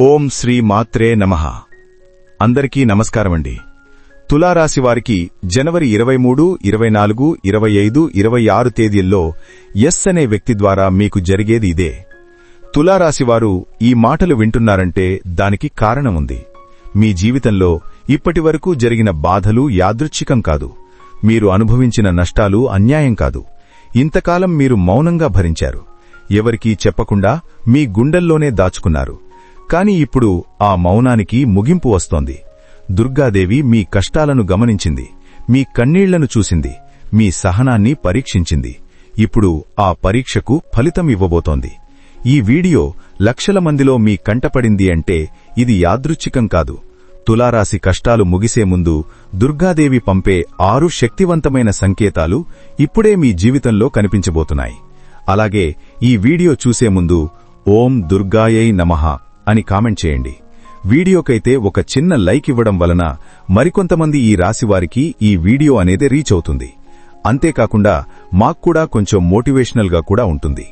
ఓం శ్రీ మాత్రే నమః. అందరికీ నమస్కారమండి. తులారాశి వారికి జనవరి ఇరవై మూడు ఇరవై నాలుగు ఇరవై ఐదు ఇరవై ఆరు తేదీల్లో ఎస్ అనే వ్యక్తి ద్వారా మీకు జరిగేది ఇదే. తులారాశివారు ఈ మాటలు వింటున్నారంటే దానికి కారణముంది మీ జీవితంలో ఇప్పటివరకు జరిగిన బాధలు యాదృచ్ఛికం కాదు. మీరు అనుభవించిన నష్టాలు అన్యాయం కాదు. ఇంతకాలం మీరు మౌనంగా భరించారు. ఎవరికీ చెప్పకుండా మీ గుండెల్లోనే దాచుకున్నారు. కాని ఇప్పుడు ఆ మౌనానికి ముగింపు వస్తోంది. దుర్గాదేవి మీ కష్టాలను గమనించింది. మీ కన్నీళ్ళను చూసింది. మీ సహనాన్ని పరీక్షించింది. ఇప్పుడు ఆ పరీక్షకు ఫలితం ఇవ్వబోతోంది. ఈ వీడియో లక్షల మందిలో మీ కంటపడింది అంటే ఇది యాదృచ్ఛికం కాదు. తులారాశి కష్టాలు ముగిసే ముందు దుర్గాదేవి పంపే ఆరు శక్తివంతమైన సంకేతాలు ఇప్పుడే మీ జీవితంలో కనిపించబోతున్నాయి. అలాగే ఈ వీడియో చూసే ముందు ఓం దుర్గాయై నమః. అని కామెంట్ చేయండి. వీడియోకైతే ఒక చిన్న లైక్ ఇవ్వడం వలన మరికొంతమంది ఈ రాశివారికి ఈ వీడియో అనేది రీచ్ అవుతుంది. అంతేకాకుండా మాక్కూడా కొంచెం మోటివేషనల్గా కూడా ఉంటుంది.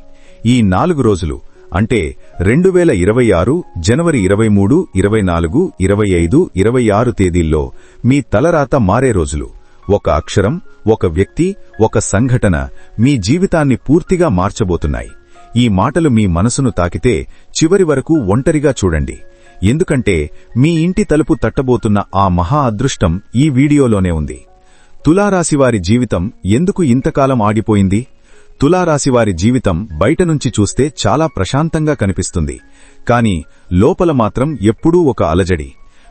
ఈ నాలుగు రోజులు అంటే రెండు వేల ఇరవై ఆరు జనవరి ఇరవై మూడు ఇరవై నాలుగు ఇరవై ఐదు ఇరవై ఆరు తేదీల్లో మీ తలరాత మారే రోజులు. ఒక అక్షరం ఒక వ్యక్తి ఒక సంఘటన మీ జీవితాన్ని పూర్తిగా మార్చబోతున్నాయి. ఈ మాటలు మీ మనసును తాకితే చివరి వరకు ఒంటరిగా చూడండి. ఎందుకంటే మీ ఇంటి తలుపు తట్టబోతున్న ఆ మహా అదృష్టం ఈ వీడియోలోనే ఉంది. తులారాశివారి జీవితం ఎందుకు ఇంతకాలం ఆగిపోయింది? తులారాశివారి జీవితం బయట నుంచి చూస్తే చాలా ప్రశాంతంగా కనిపిస్తుంది. కాని లోపల మాత్రం ఎప్పుడూ ఒక అలజడి.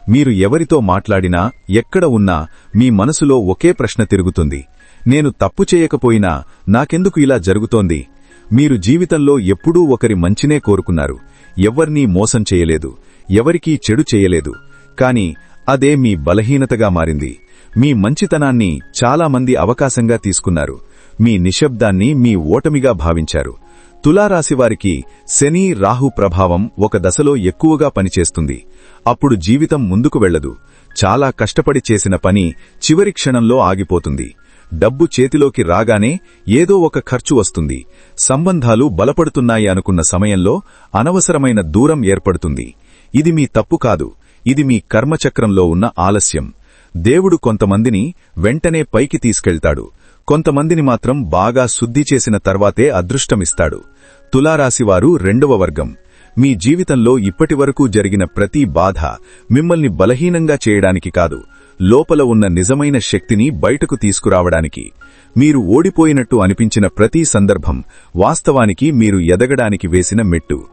మీరు ఎవరితో మాట్లాడినా ఎక్కడ ఉన్నా మీ మనసులో ఒకే ప్రశ్న తిరుగుతుంది. నేను తప్పు చేయకపోయినా నాకెందుకు ఇలా జరుగుతోంది? మీరు జీవితంలో ఎప్పుడూ ఒకరి మంచినే కోరుకున్నారు. ఎవర్నీ మోసం చేయలేదు. ఎవరికీ చెడు చేయలేదు. కాని అదే మీ బలహీనతగా మారింది. మీ మంచితనాన్ని చాలామంది అవకాశంగా తీసుకున్నారు. మీ నిశ్శబ్దాన్ని మీ ఓటమిగా భావించారు. తులారాశివారికి శని రాహు ప్రభావం ఒక దశలో ఎక్కువగా పనిచేస్తుంది. అప్పుడు జీవితం ముందుకు వెళ్ళదు చాలా కష్టపడి చేసిన పని చివరి క్షణంలో ఆగిపోతుంది. డబ్బు చేతిలోకి రాగానే ఏదో ఒక ఖర్చు వస్తుంది. సంబంధాలు బలపడుతున్నాయి అనుకున్న సమయంలో అనవసరమైన దూరం ఏర్పడుతుంది. ఇది మీ తప్పు కాదు. ఇది మీ కర్మచక్రంలో ఉన్న ఆలస్యం. దేవుడు కొంతమందిని వెంటనే పైకి తీసుకెళ్తాడు. కొంతమందిని మాత్రం బాగా శుద్ధి చేసిన తర్వాతే అదృష్టమిస్తాడు. తులారాశివారు రెండవ వర్గం. మీ జీవితంలో ఇప్పటివరకు జరిగిన ప్రతి బాధ మిమ్మల్ని బలహీనంగా చేయడానికి కాదు. లోపల ఉన్న నిజమైన శక్తిని బయటకు తీసుకురావడానికి. మీరు ఓడిపోయినట్టు అనిపించిన ప్రతి సందర్భం వాస్తవానికి మీరు ఎదగడానికి వేసిన మెట్టు.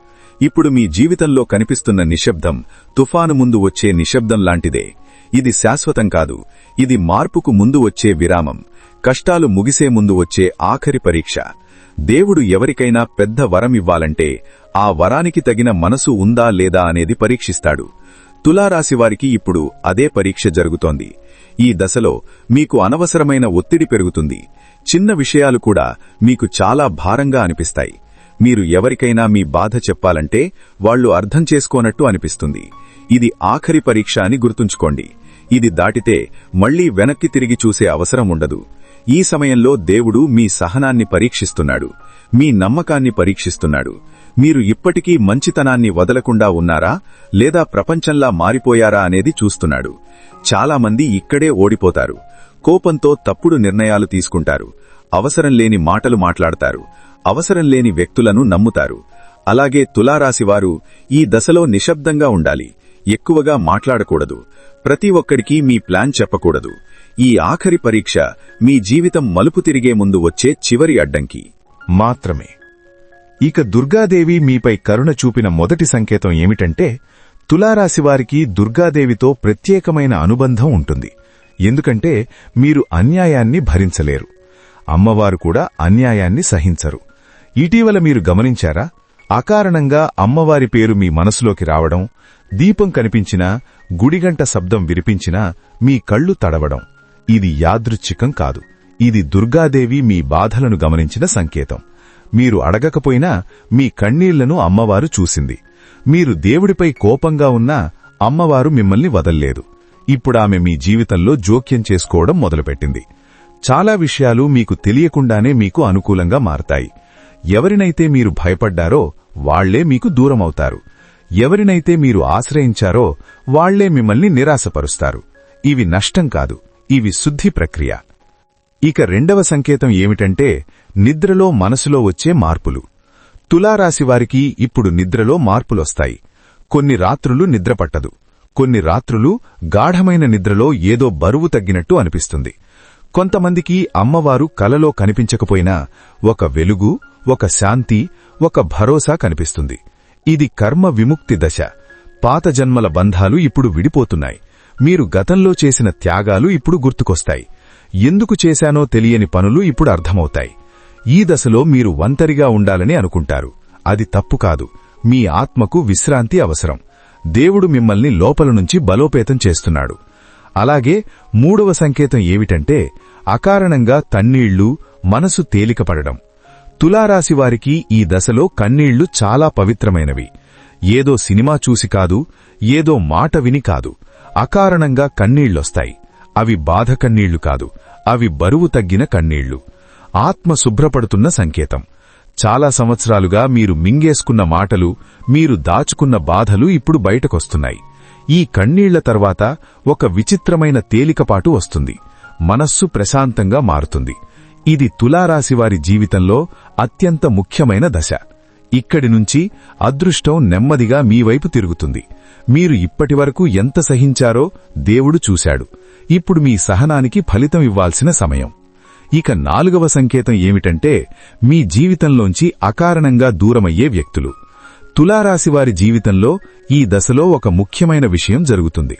ఇప్పుడు మీ జీవితంలో కనిపిస్తున్న నిశ్శబ్దం తుఫాను ముందు వచ్చే నిశ్శబ్దం లాంటిదే. ఇది శాశ్వతం కాదు. ఇది మార్పుకు ముందు వచ్చే విరామం. కష్టాలు ముగిసే ముందు వచ్చే ఆఖరి పరీక్ష. దేవుడు ఎవరికైనా పెద్ద వరం ఇవ్వాలంటే ఆ వరానికి తగిన మనసు ఉందా లేదా అనేది పరీక్షిస్తాడు. తులారాశివారికి ఇప్పుడు అదే పరీక్ష జరుగుతోంది. ఈ దశలో మీకు అనవసరమైన ఒత్తిడి పెరుగుతుంది. చిన్న విషయాలు కూడా మీకు చాలా భారంగా అనిపిస్తాయి. మీరు ఎవరికైనా మీ బాధ చెప్పాలంటే వాళ్ళు అర్థం చేసుకోనట్టు అనిపిస్తుంది. ఇది ఆఖరి పరీక్ష అని గుర్తుంచుకోండి. ఇది దాటితే మళ్ళీ వెనక్కి తిరిగి చూసే అవసరం ఉండదు. ఈ సమయంలో దేవుడు మీ సహనాన్ని పరీక్షిస్తున్నాడు. మీ నమ్మకాన్ని పరీక్షిస్తున్నాడు. మీరు ఇప్పటికీ మంచితనాన్ని వదలకుండా ఉన్నారా? లేదా ప్రపంచంలా మారిపోయారా అనేది చూస్తున్నాడు. చాలామంది ఇక్కడే ఓడిపోతారు. కోపంతో తప్పుడు నిర్ణయాలు తీసుకుంటారు. అవసరం లేని మాటలు మాట్లాడతారు. అవసరం లేని వ్యక్తులను నమ్ముతారు. అలాగే తులారాశివారు ఈ దశలో నిశ్శబ్దంగా ఉండాలి. ఎక్కువగా మాట్లాడకూడదు. ప్రతి ఒక్కడికి మీ ప్లాన్ చెప్పకూడదు. ఈ ఆఖరి పరీక్ష మీ జీవితం మలుపు తిరిగే ముందు వచ్చే చివరి అడ్డంకి. మాత్రమే. ఇక దుర్గాదేవి మీపై కరుణ చూపిన మొదటి సంకేతం ఏమిటంటే తులారాశివారికి దుర్గాదేవితో ప్రత్యేకమైన అనుబంధం ఉంటుంది. ఎందుకంటే మీరు అన్యాయాన్ని భరించలేరు. అమ్మవారు కూడా అన్యాయాన్ని సహించరు. ఇటీవల మీరు గమనించారా? అకారణంగా అమ్మవారి పేరు మీ మనసులోకి రావడం దీపం కనిపించినా గుడిగంట శబ్దం వినిపించినా మీ కళ్ళు తడవడం. ఇది యాదృచ్ఛికం కాదు. ఇది దుర్గాదేవి మీ బాధలను గమనించిన సంకేతం. మీరు అడగకపోయినా మీ కన్నీళ్ళను అమ్మవారు చూసింది. మీరు దేవుడిపై కోపంగా ఉన్నా అమ్మవారు మిమ్మల్ని వదల్లేదు. ఇప్పుడామె మీ జీవితంలో జోక్యం చేసుకోవడం మొదలుపెట్టింది. చాలా విషయాలు మీకు తెలియకుండానే మీకు అనుకూలంగా మారతాయి. ఎవరినైతే మీరు భయపడ్డారో వాళ్ళే మీకు దూరమవుతారు. ఎవరినైతే మీరు ఆశ్రయించారో వాళ్ళే మిమ్మల్ని నిరాశపరుస్తారు. ఇవి నష్టం కాదు ఇవి శుద్ధి ప్రక్రియ. ఇక రెండవ సంకేతం ఏమిటంటే నిద్రలో మనసులో వచ్చే మార్పులు. తులారాశివారికి ఇప్పుడు నిద్రలో మార్పులొస్తాయి. కొన్ని రాత్రులు నిద్రపట్టదు కొన్ని రాత్రులు గాఢమైన నిద్రలో ఏదో బరువు తగ్గినట్టు అనిపిస్తుంది. కొంతమందికి అమ్మవారు కలలో కనిపించకపోయినా ఒక వెలుగు ఒక శాంతి ఒక భరోసా కనిపిస్తుంది. ఇది కర్మ విముక్తి దశ. పాత జన్మల బంధాలు ఇప్పుడు విడిపోతున్నాయి. మీరు గతంలో చేసిన త్యాగాలు ఇప్పుడు గుర్తుకొస్తాయి. ఎందుకు చేశానో తెలియని పనులు ఇప్పుడు అర్థమవుతాయి. ఈ దశలో మీరు ఒంటరిగా ఉండాలని అనుకుంటారు. అది తప్పు కాదు. మీ ఆత్మకు విశ్రాంతి అవసరం. దేవుడు మిమ్మల్ని లోపల నుంచి బలోపేతం చేస్తున్నాడు. అలాగే మూడవ సంకేతం ఏమిటంటే అకారణంగా తన్నీళ్ళు మనసు తేలికపడడం. తులారాశివారికి ఈ దశలో కన్నీళ్ళు చాలా పవిత్రమైనవి. ఏదో సినిమా చూసి కాదు ఏదో మాట విని కాదు. అకారణంగా కన్నీళ్ళొస్తాయి. అవి బాధ కన్నీళ్ళు కాదు అవి బరువు తగ్గిన కన్నీళ్ళు. ఆత్మ శుభ్రపడుతున్న సంకేతం. చాలా సంవత్సరాలుగా మీరు మింగేసుకున్న మాటలు మీరు దాచుకున్న బాధలు ఇప్పుడు బయటకొస్తున్నాయి. ఈ కన్నీళ్ళ తర్వాత ఒక విచిత్రమైన తేలికపాటు వస్తుంది. మనస్సు ప్రశాంతంగా మారుతుంది. ఇది తులారాశివారి జీవితంలో అత్యంత ముఖ్యమైన దశ. ఇక్కడి నుంచి అదృష్టం నెమ్మదిగా మీ వైపు తిరుగుతుంది. మీరు ఇప్పటివరకు ఎంత సహించారో దేవుడు చూశాడు. ఇప్పుడు మీ సహనానికి ఫలితం ఇవ్వాల్సిన సమయం. ఇక నాలుగవ సంకేతం ఏమిటంటే మీ జీవితంలోంచి అకారణంగా దూరమయ్యే వ్యక్తులు. తులారాశివారి జీవితంలో ఈ దశలో ఒక ముఖ్యమైన విషయం జరుగుతుంది.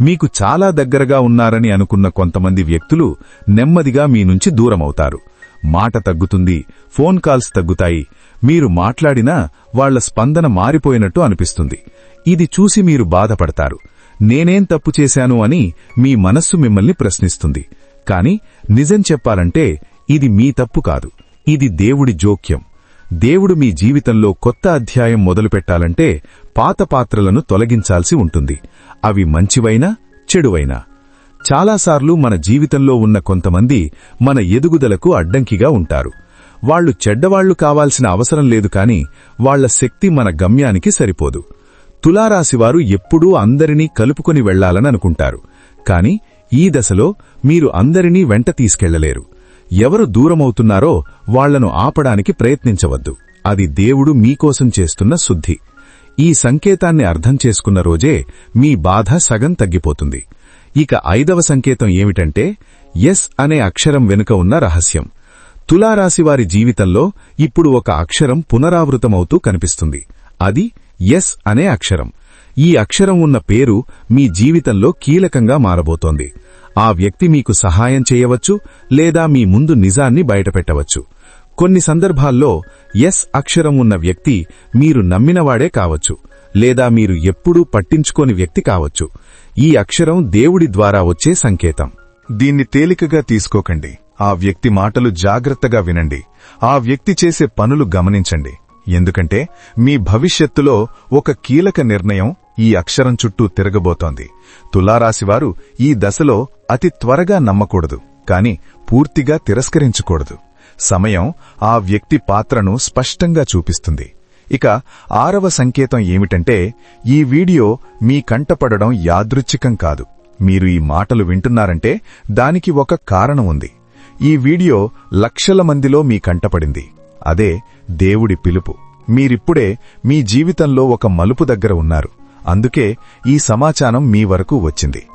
మీకు చాలా దగ్గరగా ఉన్నారని అనుకున్న కొంతమంది వ్యక్తులు నెమ్మదిగా మీ నుంచి దూరమవుతారు. మాట తగ్గుతుంది ఫోన్ కాల్స్ తగ్గుతాయి. మీరు మాట్లాడినా వాళ్ళ స్పందన మారిపోయినట్టు అనిపిస్తుంది. ఇది చూసి మీరు బాధపడతారు. నేనేం తప్పు చేశాను అని మీ మనస్సు మిమ్మల్ని ప్రశ్నిస్తుంది. కాని నిజం చెప్పాలంటే ఇది మీ తప్పు కాదు. ఇది దేవుడి జోక్యం. దేవుడు మీ జీవితంలో కొత్త అధ్యాయం మొదలుపెట్టాలంటే పాత పాత్రలను తొలగించాల్సి ఉంటుంది. అవి మంచివైనా చెడువైనా. చాలాసార్లు మన జీవితంలో ఉన్న కొంతమంది మన ఎదుగుదలకు అడ్డంకిగా ఉంటారు. వాళ్ళు చెడ్డవాళ్ళు కావాల్సిన అవసరం లేదు కాని వాళ్ళ శక్తి మన గమ్యానికి సరిపోదు. తులారాశివారు ఎప్పుడూ అందరినీ కలుపుకొని వెళ్ళాలని అనుకుంటారు. కాని ఈ దశలో మీరు అందరినీ వెంట తీసుకెళ్ళలేరు. ఎవరు దూరమవుతున్నారో వాళ్ళను ఆపడానికి ప్రయత్నించవద్దు. అది దేవుడు మీకోసం చేస్తున్న శుద్ధి. ఈ సంకేతాన్ని అర్థం చేసుకున్న రోజే మీ బాధ సగం తగ్గిపోతుంది. ఇక ఐదవ సంకేతం ఏమిటంటే ఎస్ అనే అక్షరం వెనుక ఉన్న రహస్యం. తులారాశివారి జీవితంలో ఇప్పుడు ఒక అక్షరం పునరావృతమవుతూ కనిపిస్తుంది. అది ఎస్ అనే అక్షరం. ఈ అక్షరం ఉన్న పేరు మీ జీవితంలో కీలకంగా మారబోతోంది. ఆ వ్యక్తి మీకు సహాయం చేయవచ్చు లేదా మీ ముందు నిజాన్ని బయటపెట్టవచ్చు. కొన్ని సందర్భాల్లో ఎస్ అక్షరం ఉన్న వ్యక్తి మీరు నమ్మినవాడే కావచ్చు లేదా మీరు ఎప్పుడూ పట్టించుకోని వ్యక్తి కావచ్చు. ఈ అక్షరం దేవుడి ద్వారా వచ్చే సంకేతం. దీన్ని తేలికగా తీసుకోకండి. ఆ వ్యక్తి మాటలు జాగ్రత్తగా వినండి. ఆ వ్యక్తి చేసే పనులు గమనించండి. ఎందుకంటే మీ భవిష్యత్తులో ఒక కీలక నిర్ణయం ఈ అక్షరం చుట్టూ తిరగబోతోంది. తులారాశివారు ఈ దశలో అతి త్వరగా నమ్మకూడదు కాని పూర్తిగా తిరస్కరించకూడదు. సమయం ఆ వ్యక్తి పాత్రను స్పష్టంగా చూపిస్తుంది. ఇక ఆరవ సంకేతం ఏమిటంటే ఈ వీడియో మీ కంటపడడం యాదృచ్ఛికం కాదు. మీరు ఈ మాటలు వింటున్నారంటే దానికి ఒక కారణం ఉంది. ఈ వీడియో లక్షల మందిలో మీ కంటపడింది. అదే దేవుడి పిలుపు. మీరిప్పుడే మీ జీవితంలో ఒక మలుపు దగ్గర ఉన్నారు. అందుకే ఈ సమాచారం మీ వరకు వచ్చింది.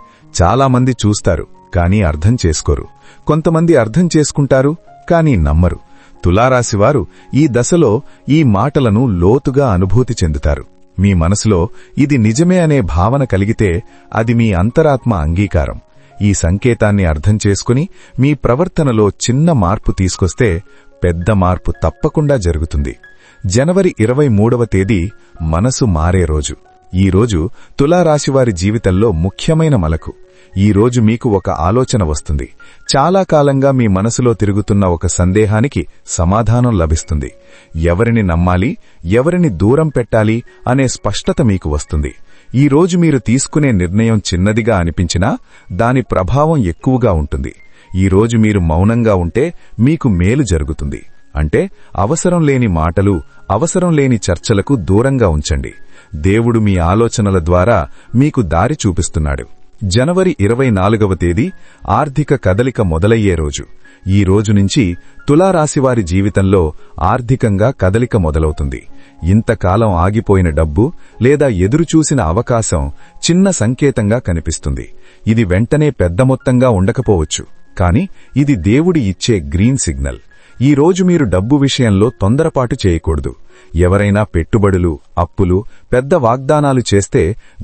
చాలామంది చూస్తారు కానీ అర్థం చేసుకోరు. కొంతమంది అర్థం చేసుకుంటారు కానీ నమ్మరు. తులారాశివారు ఈ దశలో ఈ మాటలను లోతుగా అనుభూతి చెందుతారు. మీ మనసులో ఇది నిజమే అనే భావన కలిగితే అది మీ అంతరాత్మ అంగీకారం. ఈ సంకేతాన్ని అర్థం చేసుకుని మీ ప్రవర్తనలో చిన్న మార్పు తీసుకొస్తే పెద్ద మార్పు తప్పకుండా జరుగుతుంది. జనవరి ఇరవై మూడవ తేదీ మనసు మారే రోజు. ఈ రోజు తులారాశివారి జీవితంలో ముఖ్యమైన మలకు ఈ రోజు మీకు ఒక ఆలోచన వస్తుంది. చాలా కాలంగా మీ మనసులో తిరుగుతున్న ఒక సందేహానికి సమాధానం లభిస్తుంది. ఎవరిని నమ్మాలి ఎవరిని దూరం పెట్టాలి అనే స్పష్టత మీకు వస్తుంది. ఈ రోజు మీరు తీసుకునే నిర్ణయం చిన్నదిగా అనిపించినా దాని ప్రభావం ఎక్కువగా ఉంటుంది. ఈ రోజు మీరు మౌనంగా ఉంటే మీకు మేలు జరుగుతుంది. అంటే అవసరం లేని మాటలు అవసరం లేని చర్చలకు దూరంగా ఉంచండి. దేవుడు మీ ఆలోచనల ద్వారా మీకు దారి చూపిస్తున్నాడు. జనవరి ఇరవై నాలుగవ తేదీ ఆర్థిక కదలిక మొదలయ్యే రోజు. ఈ రోజు నుంచి తులారాశివారి జీవితంలో ఆర్థికంగా కదలిక మొదలవుతుంది. ఇంతకాలం ఆగిపోయిన డబ్బు లేదా ఎదురుచూసిన అవకాశం చిన్న సంకేతంగా కనిపిస్తుంది. ఇది వెంటనే పెద్ద మొత్తంగా ఉండకపోవచ్చు. కానీ ఇది దేవుడి ఇచ్చే గ్రీన్ సిగ్నల్. ఈ రోజు మీరు డబ్బు విషయంలో తొందరపాటు చేయకూడదు. ఎవరైనా పెట్టుబడులు అప్పులు పెద్ద వాగ్దానాలు చేస్తే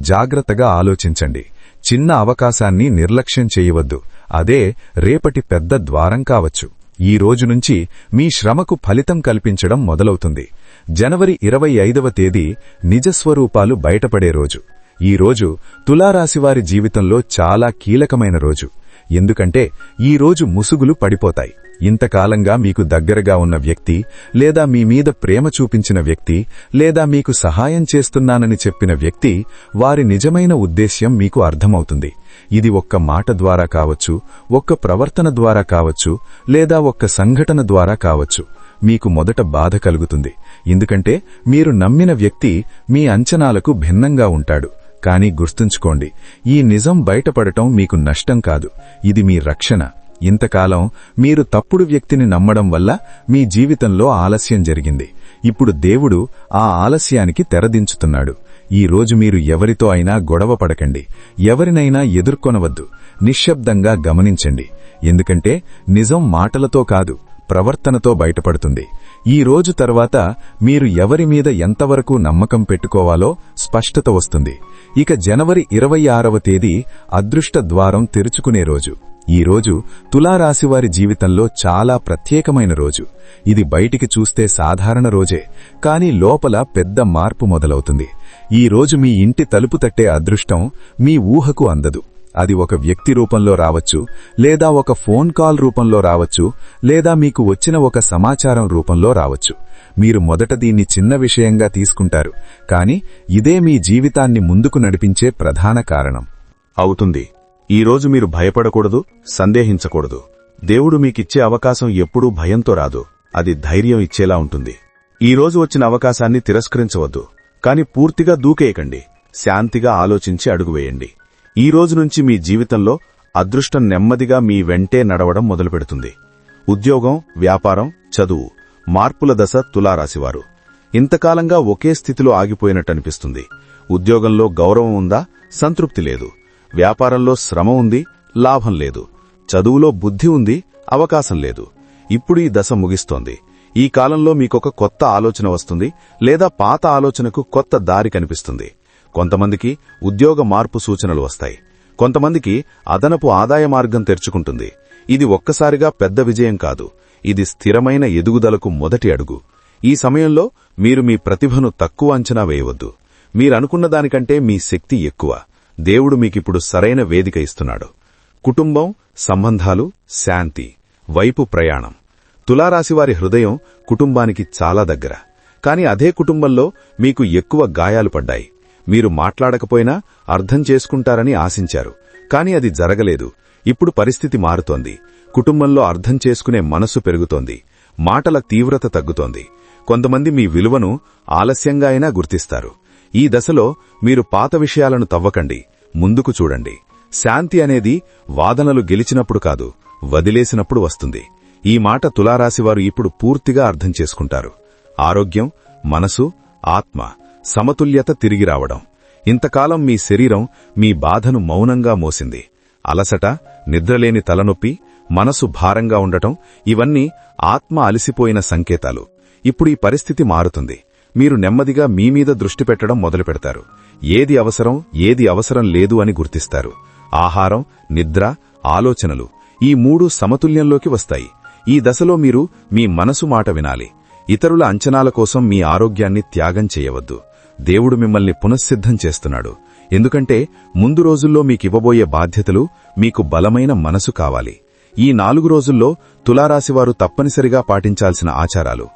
జాగ్రత్తగా ఆలోచించండి. చిన్న అవకాశాన్ని నిర్లక్ష్యం చేయవద్దు. అదే రేపటి పెద్ద ద్వారం కావచ్చు. ఈ రోజు నుంచి మీ శ్రమకు ఫలితం కల్పించడం మొదలవుతుంది. జనవరి ఇరవై ఐదవ తేదీ నిజస్వరూపాలు బయటపడే రోజు. ఈ రోజు తులారాశివారి జీవితంలో చాలా కీలకమైన రోజు. ఎందుకంటే ఈ రోజు ముసుగులు పడిపోతాయి. ఇంతకాలంగా మీకు దగ్గరగా ఉన్న వ్యక్తి లేదా మీ మీద ప్రేమ చూపించిన వ్యక్తి లేదా మీకు సహాయం చేస్తున్నానని చెప్పిన వ్యక్తి వారి నిజమైన ఉద్దేశ్యం మీకు అర్థమవుతుంది. ఇది ఒక్క మాట ద్వారా కావచ్చు ఒక్క ప్రవర్తన ద్వారా కావచ్చు లేదా ఒక్క సంఘటన ద్వారా కావచ్చు. మీకు మొదట బాధ కలుగుతుంది. ఎందుకంటే మీరు నమ్మిన వ్యక్తి మీ అంచనాలకు భిన్నంగా ఉంటాడు. కానీ గుర్తుంచుకోండి ఈ నిజం బయటపడటం మీకు నష్టం కాదు. ఇది మీ రక్షణ. ఇంతకాలం మీరు తప్పుడు వ్యక్తిని నమ్మడం వల్ల మీ జీవితంలో ఆలస్యం జరిగింది. ఇప్పుడు దేవుడు ఆ ఆలస్యానికి తెరదించుతున్నాడు. ఈ రోజు మీరు ఎవరితో అయినా గొడవ పడకండి. ఎవరినైనా ఎదుర్కొనవద్దు. నిశ్శబ్దంగా గమనించండి. ఎందుకంటే నిజం మాటలతో కాదు ప్రవర్తనతో బయటపడుతుంది. ఈ రోజు తర్వాత మీరు ఎవరి మీద ఎంతవరకు నమ్మకం పెట్టుకోవాలో స్పష్టత వస్తుంది. ఇక జనవరి ఇరవై ఆరవ తేదీ అదృష్ట ద్వారం తెరుచుకునే రోజు. ఈ రోజు తులారాశివారి జీవితంలో చాలా ప్రత్యేకమైన రోజు. ఇది బయటికి చూస్తే సాధారణ రోజే కాని లోపల పెద్ద మార్పు మొదలవుతుంది. ఈ రోజు మీ ఇంటి తలుపు తట్టే అదృష్టం మీ ఊహకు అందదు. అది ఒక వ్యక్తి రూపంలో రావచ్చు లేదా ఒక ఫోన్ కాల్ రూపంలో రావచ్చు లేదా మీకు వచ్చిన ఒక సమాచారం రూపంలో రావచ్చు. మీరు మొదట దీన్ని చిన్న విషయంగా తీసుకుంటారు కాని ఇదే మీ జీవితాన్ని ముందుకు నడిపించే ప్రధాన కారణం. అవుతుంది. ఈరోజు మీరు భయపడకూడదు సందేహించకూడదు. దేవుడు మీకిచ్చే అవకాశం ఎప్పుడూ భయంతో రాదు. అది ధైర్యం ఇచ్చేలా ఉంటుంది. ఈరోజు వచ్చిన అవకాశాన్ని తిరస్కరించవద్దు కాని పూర్తిగా దూకేయకండి. శాంతిగా ఆలోచించి అడుగువేయండి. ఈ రోజు నుంచి మీ జీవితంలో అదృష్టం నెమ్మదిగా మీ వెంటే నడవడం మొదలుపెడుతుంది. ఉద్యోగం వ్యాపారం చదువు మార్పుల దశ తులారాశివారు. ఇంతకాలంగా ఒకే స్థితిలో ఆగిపోయినట్టనిపిస్తుంది. ఉద్యోగంలో గౌరవం ఉందా? సంతృప్తి లేదు. వ్యాపారంలో శ్రమ ఉంది లాభం లేదు. చదువులో బుద్ధి ఉంది అవకాశం లేదు. ఇప్పుడు ఈ దశ ముగిస్తోంది. ఈ కాలంలో మీకొక కొత్త ఆలోచన వస్తుంది లేదా పాత ఆలోచనకు కొత్త దారి కనిపిస్తుంది. కొంతమందికి ఉద్యోగ మార్పు సూచనలు వస్తాయి. కొంతమందికి అదనపు ఆదాయ మార్గం తెరుచుకుంటుంది. ఇది ఒక్కసారిగా పెద్ద విజయం కాదు. ఇది స్థిరమైన ఎదుగుదలకు మొదటి అడుగు. ఈ సమయంలో మీరు మీ ప్రతిభను తక్కువ అంచనా వేయవద్దు. మీరనుకున్న దానికంటే మీ శక్తి ఎక్కువ. దేవుడు మీకిప్పుడు సరైన వేదిక ఇస్తున్నాడు. కుటుంబం సంబంధాలు శాంతి. వైపు ప్రయాణం. తులారాశివారి హృదయం కుటుంబానికి చాలా దగ్గర. కాని అదే కుటుంబంలో మీకు ఎక్కువ గాయాలు పడ్డాయి. మీరు మాట్లాడకపోయినా అర్థం చేసుకుంటారని ఆశించారు. కాని అది జరగలేదు. ఇప్పుడు పరిస్థితి మారుతోంది. కుటుంబంలో అర్థం చేసుకునే మనసు పెరుగుతోంది. మాటల తీవ్రత తగ్గుతోంది. కొంతమంది మీ విలువను ఆలస్యంగా అయినా గుర్తిస్తారు. ఈ దశలో మీరు పాత విషయాలను తవ్వకండి. ముందుకు చూడండి. శాంతి అనేది వాదనలు గెలిచినప్పుడు కాదు వదిలేసినప్పుడు వస్తుంది. ఈ మాట తులారాశివారు ఇప్పుడు పూర్తిగా అర్థం చేసుకుంటారు. ఆరోగ్యం మనసు ఆత్మ. సమతుల్యత తిరిగి రావడం. ఇంతకాలం మీ శరీరం మీ బాధను మౌనంగా మోసింది. అలసట నిద్రలేని తలనొప్పి మనసు భారంగా ఉండటం ఇవన్నీ ఆత్మ అలసిపోయిన సంకేతాలు. ఇప్పుడు ఈ పరిస్థితి మారుతుంది. మీరు నెమ్మదిగా మీ మీద దృష్టి పెట్టడం మొదలుపెడతారు ఏది అవసరం ఏది అవసరం లేదు అని గుర్తిస్తారు. ఆహారం నిద్ర ఆలోచనలు ఈ మూడు సమతుల్యంలోకి వస్తాయి. ఈ దశలో మీరు మీ మనసు మాట వినాలి. ఇతరుల అంచనాల కోసం మీ ఆరోగ్యాన్ని త్యాగం చేయవద్దు. దేవుడు మిమ్మల్ని పునఃసిద్ధం చేస్తున్నాడు. ఎందుకంటే ముందు రోజుల్లో మీకివ్వబోయే బాధ్యతలు మీకు బలమైన మనసు కావాలి. ఈ నాలుగు రోజుల్లో తులారాశివారు తప్పనిసరిగా పాటించాల్సిన ఆచారాలు.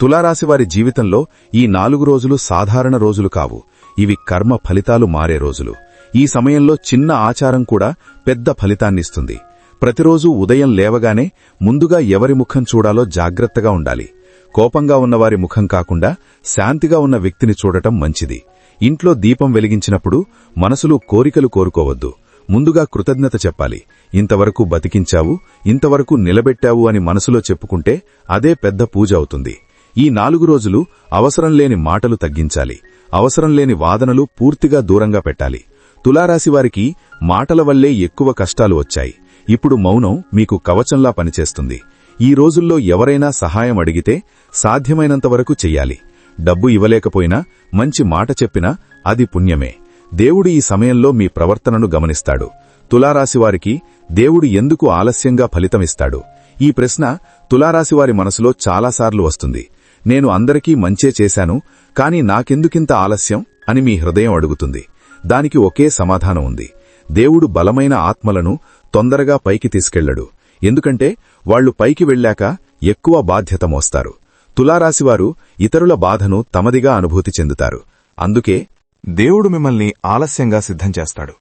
తులారాశివారి జీవితంలో ఈ నాలుగు రోజులు సాధారణ రోజులు కావు. ఇవి కర్మ ఫలితాలు మారే రోజులు. ఈ సమయంలో చిన్న ఆచారం కూడా పెద్ద ఫలితాన్నిస్తుంది. ప్రతిరోజూ ఉదయం లేవగానే ముందుగా ఎవరి ముఖం చూడాలో జాగ్రత్తగా ఉండాలి. కోపంగా ఉన్నవారి ముఖం కాకుండా శాంతిగా ఉన్న వ్యక్తిని చూడటం మంచిది. ఇంట్లో దీపం వెలిగించినప్పుడు మనసులో కోరికలు కోరుకోవద్దు. ముందుగా కృతజ్ఞత చెప్పాలి. ఇంతవరకు బతికించావు ఇంతవరకు నిలబెట్టావు అని మనసులో చెప్పుకుంటే అదే పెద్ద పూజ అవుతుంది. ఈ నాలుగు రోజులు అవసరం లేని మాటలు తగ్గించాలి. అవసరం లేని వాదనలు పూర్తిగా దూరంగా పెట్టాలి. తులారాశివారికి మాటల వల్లే ఎక్కువ కష్టాలు వచ్చాయి. ఇప్పుడు మౌనం మీకు కవచంలా పనిచేస్తుంది. ఈ రోజుల్లో ఎవరైనా సహాయం అడిగితే సాధ్యమైనంతవరకు చెయ్యాలి. డబ్బు ఇవ్వలేకపోయినా మంచి మాట చెప్పినా అది పుణ్యమే. దేవుడు ఈ సమయంలో మీ ప్రవర్తనను గమనిస్తాడు. తులారాశివారికి దేవుడు ఎందుకు ఆలస్యంగా ఫలితమిస్తాడు? ఈ ప్రశ్న తులారాశివారి మనసులో చాలాసార్లు వస్తుంది. నేను అందరికీ మంచే చేశాను కాని నాకెందుకింత ఆలస్యం అని మీ హృదయం అడుగుతుంది. దానికి ఒకే సమాధానం ఉంది. దేవుడు బలమైన ఆత్మలను తొందరగా పైకి తీసుకెళ్ళడు ఎందుకంటే వాళ్ళు పైకి వెళ్ళాక ఎక్కువ బాధ్యత మోస్తారు. తులారాశివారు ఇతరుల బాధను తమదిగా అనుభూతి చెందుతారు. అందుకే దేవుడు మిమ్మల్ని ఆలస్యంగా సిద్ధం చేస్తాడు.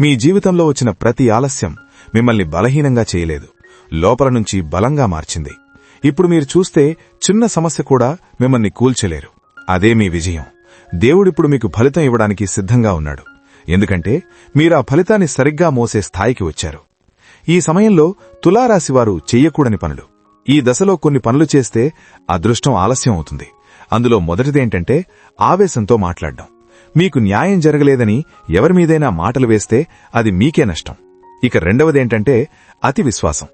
మీ జీవితంలో వచ్చిన ప్రతి ఆలస్యం మిమ్మల్ని బలహీనంగా చేయలేదు. లోపల నుంచి బలంగా మార్చింది. ఇప్పుడు మీరు చూస్తే చిన్న సమస్య కూడా మిమ్మల్ని కూల్చలేరు. అదే మీ విజయం. దేవుడిప్పుడు మీకు ఫలితం ఇవ్వడానికి సిద్ధంగా ఉన్నాడు. ఎందుకంటే మీరు ఆ ఫలితాన్ని సరిగ్గా మోసే స్థాయికి వచ్చారు. ఈ సమయంలో తులారాశివారు చెయ్యకూడని పనులు. ఈ దశలో కొన్ని పనులు చేస్తే అదృష్టం ఆలస్యం అవుతుంది. అందులో మొదటిదేంటంటే ఆవేశంతో మాట్లాడడం. మీకు న్యాయం జరగలేదని ఎవరి మీదైనా మాటలు వేస్తే అది మీకే నష్టం. ఇక రెండవదేంటంటే అతి విశ్వాసం.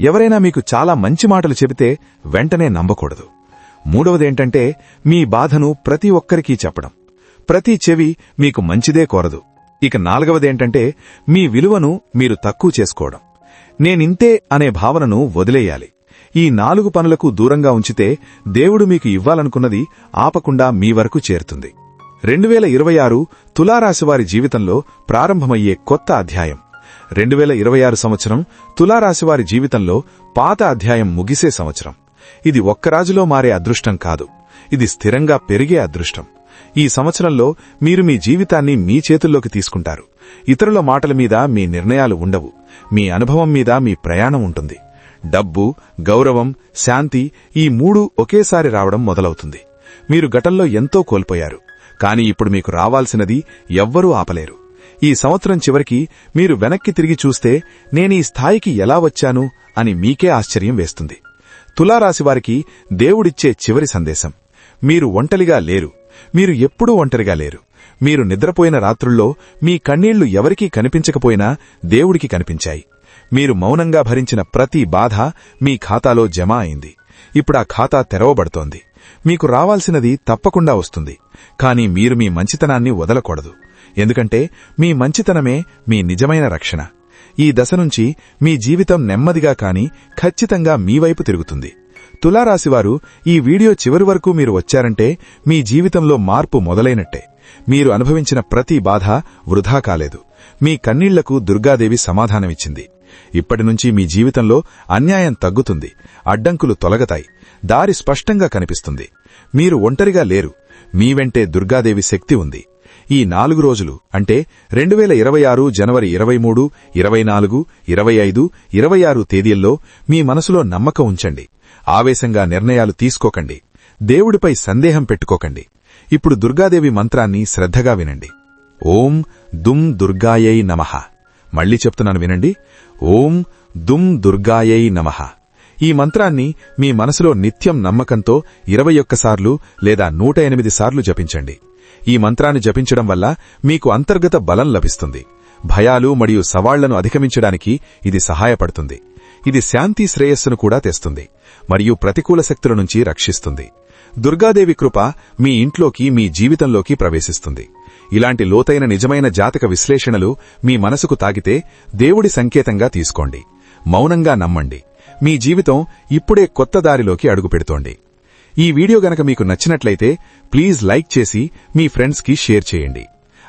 ఎవరైనా మీకు చాలా మంచి మాటలు చెబితే వెంటనే నమ్మకూడదు. మూడవదేంటంటే మీ బాధను ప్రతి ఒక్కరికీ చెప్పడం. ప్రతి చెవి మీకు మంచిదే కోరదు. ఇక నాలుగవదేంటంటే మీ విలువను మీరు తక్కువ చేసుకోవడం. నేనింతే అనే భావనను వదిలేయాలి. ఈ నాలుగు పనులకు దూరంగా ఉంచితే దేవుడు మీకు ఇవ్వాలనుకున్నది ఆపకుండా మీ వరకు చేరుతుంది. రెండు వేల ఇరవై ఆరు తులారాశివారి జీవితంలో ప్రారంభమయ్యే కొత్త అధ్యాయం. రెండు వేల ఇరవై ఆరు సంవత్సరం తులారాశివారి జీవితంలో పాత అధ్యాయం ముగిసే సంవత్సరం. ఇది ఒక్కరాజులో మారే అదృష్టం కాదు. ఇది స్థిరంగా పెరిగే అదృష్టం. ఈ సంవత్సరంలో మీరు మీ జీవితాన్ని మీ చేతుల్లోకి తీసుకుంటారు. ఇతరుల మాటల మీద మీ నిర్ణయాలు ఉండవు. మీ అనుభవం మీద మీ ప్రయాణం ఉంటుంది. డబ్బు గౌరవం శాంతి ఈ మూడు ఒకేసారి రావడం మొదలవుతుంది. మీరు గతంలో ఎంతో కోల్పోయారు. కాని ఇప్పుడు మీకు రావాల్సినది ఎవ్వరూ ఆపలేరు. ఈ సంవత్సరం చివరికి మీరు వెనక్కి తిరిగి చూస్తే నేనీ స్థాయికి ఎలా వచ్చాను అని మీకే ఆశ్చర్యం వేస్తుంది. తులారాశివారికి దేవుడిచ్చే చివరి సందేశం. మీరు ఒంటరిగా లేరు. మీరు ఎప్పుడూ ఒంటరిగా లేరు. మీరు నిద్రపోయిన రాత్రుల్లో మీ కన్నీళ్ళు ఎవరికీ కనిపించకపోయినా దేవుడికి కనిపించాయి. మీరు మౌనంగా భరించిన ప్రతి బాధ మీ ఖాతాలో జమ అయింది. ఇప్పుడా ఖాతా తెరవబడుతోంది. మీకు రావాల్సినది తప్పకుండా వస్తుంది. కాని మీరు మీ మంచితనాన్ని వదలకూడదు. ఎందుకంటే మీ మంచితనమే మీ నిజమైన రక్షణ. ఈ దశ నుంచి మీ జీవితం నెమ్మదిగా కాని ఖచ్చితంగా మీ వైపు తిరుగుతుంది. తులారాశివారు ఈ వీడియో చివరి వరకు మీరు వచ్చారంటే మీ జీవితంలో మార్పు మొదలైనట్టే. మీరు అనుభవించిన ప్రతి బాధ వృధా కాలేదు. మీ కన్నీళ్ళకు దుర్గాదేవి సమాధానమిచ్చింది. ఇప్పటినుంచి మీ జీవితంలో అన్యాయం తగ్గుతుంది. అడ్డంకులు తొలగతాయి. దారి స్పష్టంగా కనిపిస్తుంది. మీరు ఒంటరిగా లేరు. మీ వెంటే దుర్గాదేవి శక్తి ఉంది. ఈ నాలుగు రోజులు అంటే రెండు వేల ఇరవై ఆరు జనవరి ఇరవై మూడు ఇరవై నాలుగు ఇరవై ఐదు ఇరవై ఆరు తేదీల్లో మీ మనసులో నమ్మకం ఉంచండి. ఆవేశంగా నిర్ణయాలు తీసుకోకండి. దేవుడిపై సందేహం పెట్టుకోకండి. ఇప్పుడు దుర్గాదేవి మంత్రాన్ని శ్రద్ధగా వినండి. ఓం దుమ్ దుర్గాయై నమః. మళ్ళీ చెప్తున్నాను వినండి. ఓం దుమ్ దుర్గాయై నమః. ఈ మంత్రాన్ని మీ మనసులో నిత్యం నమ్మకంతో ఇరవై ఒక్కసార్లు లేదా నూట ఎనిమిది సార్లు జపించండి. ఈ మంత్రాన్ని జపించడం వల్ల మీకు అంతర్గత బలం లభిస్తుంది. భయాలు మరియు సవాళ్ళను అధిగమించడానికి ఇది సహాయపడుతుంది. ఇది శాంతి శ్రేయస్సును కూడా తెస్తుంది మరియు ప్రతికూల శక్తుల నుంచి రక్షిస్తుంది. దుర్గాదేవి కృప మీ ఇంట్లోకి మీ జీవితంలోకి ప్రవేశిస్తుంది. ఇలాంటి లోతైన నిజమైన జాతక విశ్లేషణలు మీ మనసుకు తాగితే దేవుడి సంకేతంగా తీసుకోండి. మౌనంగా నమ్మండి. మీ జీవితం ఇప్పుడే కొత్త దారిలోకి అడుగుపెడుతోంది. ఈ వీడియో గనక మీకు నచ్చినట్లయితే ప్లీజ్ లైక్ చేసి మీ ఫ్రెండ్స్కి షేర్ చేయండి.